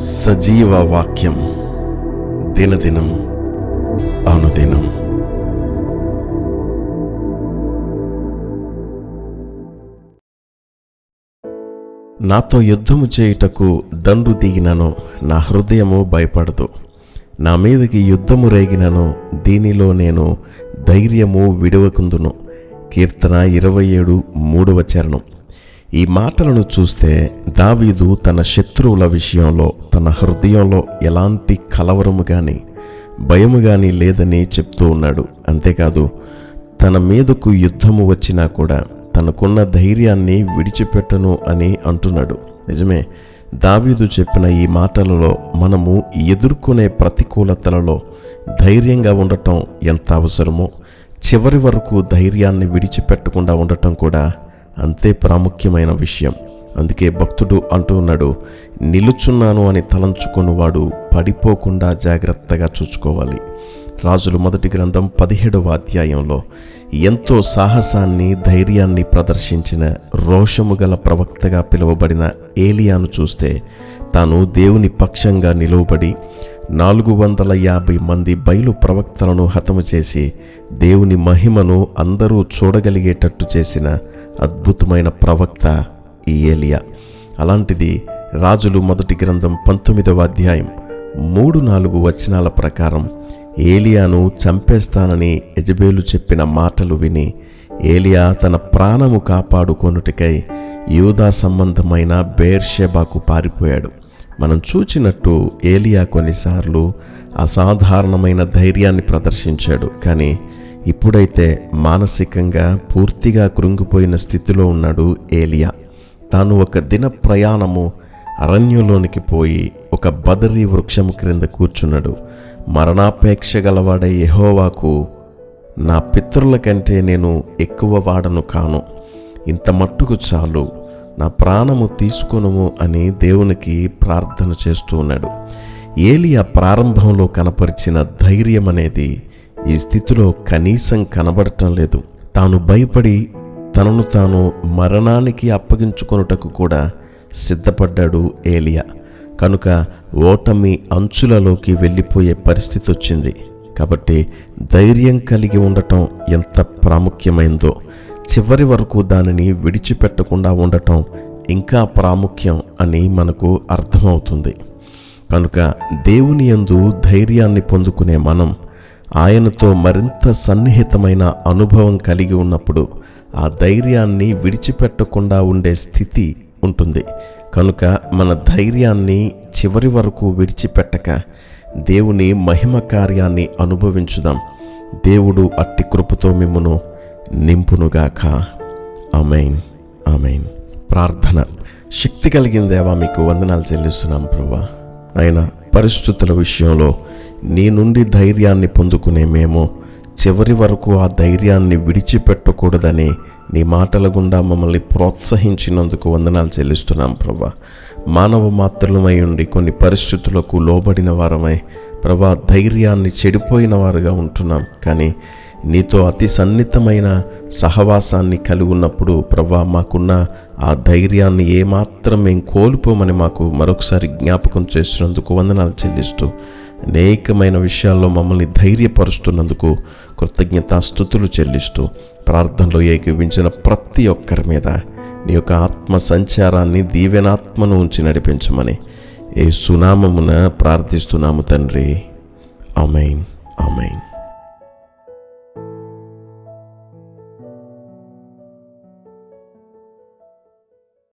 సజీవ వాక్యం దినదినం అనుదినం. నాతో యుద్ధము చేయుటకు దండు దిగినను నా హృదయము భయపడదు. నా మీదకి యుద్ధము రేగినను దీనిలో నేను ధైర్యము విడవకుందును. కీర్తన ఇరవై ఏడు మూడవ చరణం. ఈ మాటలను చూస్తే దావీదు తన శత్రువుల విషయంలో తన హృదయంలో ఎలాంటి కలవరము కానీ భయము కానీ లేదని చెప్తూ ఉన్నాడు. అంతేకాదు తన మీదకు యుద్ధము వచ్చినా కూడా తనకున్న ధైర్యాన్ని విడిచిపెట్టను అని అంటున్నాడు. నిజమే దావీదు చెప్పిన ఈ మాటలలో మనము ఎదుర్కొనే ప్రతికూలతలలో ధైర్యంగా ఉండటం ఎంత అవసరమో చివరి వరకు ధైర్యాన్ని విడిచిపెట్టకుండా ఉండటం కూడా అంతే ప్రాముఖ్యమైన విషయం. అందుకే భక్తుడు అంటూ ఉన్నాడు నిలుచున్నాను అని తలంచుకున్నవాడు పడిపోకుండా జాగ్రత్తగా చూసుకోవాలి. రాజులు మొదటి గ్రంథం పదిహేడవ అధ్యాయంలో ఎంతో సాహసాన్ని ధైర్యాన్ని ప్రదర్శించిన రోషము గల ప్రవక్తగా పిలువబడిన ఏలియాను చూస్తే తాను దేవుని పక్షంగా నిలువబడి నాలుగు వందల యాభై మంది బయలు ప్రవక్తలను హతము చేసి దేవుని మహిమను అందరూ చూడగలిగేటట్టు చేసిన అద్భుతమైన ప్రవక్త ఈ ఏలియా. అలాంటిది రాజులు మొదటి గ్రంథం పంతొమ్మిదవ అధ్యాయం మూడు నాలుగు వచనాల ప్రకారం ఏలియాను చంపేస్తానని యజబేలు చెప్పిన మాటలు విని ఏలియా తన ప్రాణము కాపాడుకొనుటికై యూదా సంబంధమైన బేర్షెబాకు పారిపోయాడు. మనం చూచినట్టు ఏలియా కొన్నిసార్లు అసాధారణమైన ధైర్యాన్ని ప్రదర్శించాడు. కానీ ఇప్పుడైతే మానసికంగా పూర్తిగా కృంగిపోయిన స్థితిలో ఉన్నాడు ఏలియా. తాను ఒక దిన ప్రయాణము అరణ్యంలోనికి పోయి ఒక బదరీ వృక్షము క్రింద కూర్చున్నాడు. మరణాపేక్ష గలవాడే యహోవాకు నా పితరుల కంటే నేను ఎక్కువ వాడను కాను. ఇంత మట్టుకు చాలు. నా ప్రాణము తీసుకొనుము అని దేవునికి ప్రార్థన చేస్తూ ఉన్నాడు. ఏలియా ప్రారంభంలో కనపరిచిన ధైర్యం అనేది ఈ స్థితిలో కనీసం కనబడటం లేదు. తాను భయపడి తనను తాను మరణానికి అప్పగించుకొనుటకు కూడా సిద్ధపడ్డాడు ఏలియా. కనుక ఓటమి అంచులలోకి వెళ్ళిపోయే పరిస్థితి వచ్చింది. కాబట్టి ధైర్యం కలిగి ఉండటం ఎంత ప్రాముఖ్యమైందో చివరి వరకు దానిని విడిచిపెట్టకుండా ఉండటం ఇంకా ప్రాముఖ్యం అని మనకు అర్థమవుతుంది. కనుక దేవుని యందు ధైర్యాన్ని పొందుకునే మనం ఆయనతో మరింత సన్నిహితమైన అనుభవం కలిగి ఉన్నప్పుడు ఆ ధైర్యాన్ని విడిచిపెట్టకుండా ఉండే స్థితి ఉంటుంది. కనుక మన ధైర్యాన్ని చివరి వరకు విడిచిపెట్టక దేవుని మహిమ కార్యాన్ని అనుభవించుదాం. దేవుడు అట్టి కృపతో మిమ్మును నింపునుగాక. ఆమెన్. ఆమెన్. ప్రార్థన. శక్తి కలిగిన దేవా మీకు వందనాలు చెల్లిస్తున్నాం ప్రభా. ఆయన పరిస్థితుల విషయంలో నీ నుండి ధైర్యాన్ని పొందుకునే మేము చివరి వరకు ఆ ధైర్యాన్ని విడిచిపెట్టకూడదని నీ మాటల గుండా మమ్మల్ని ప్రోత్సహించినందుకు వందనాలు చెల్లిస్తున్నాం ప్రభా. మానవ మాత్రమై ఉండి కొన్ని పరిస్థితులకు లోబడిన వారమై ప్రభా ధైర్యాన్ని చెడిపోయిన వారుగా ఉంటున్నాం. కానీ నీతో అతి సన్నిహితమైన సహవాసాన్ని కలిగి ఉన్నప్పుడు ప్రభా మాకున్న ఆ ధైర్యాన్ని ఏమాత్రం మేము కోల్పోమని మాకు మరొకసారి జ్ఞాపకం చేసినందుకు వందనాలు చెల్లిస్తూ అనేకమైన విషయాల్లో మమ్మల్ని ధైర్యపరుస్తున్నందుకు కృతజ్ఞతాస్థుతులు చెల్లిస్తూ ప్రార్థనలో ఏకీవించిన ప్రతి ఒక్కరి మీద నీ యొక్క ఆత్మ సంచారాన్ని దీవెనాత్మను ఉంచి నడిపించమని ఏ సునామమున ప్రార్థిస్తున్నాము తండ్రి. Amine amine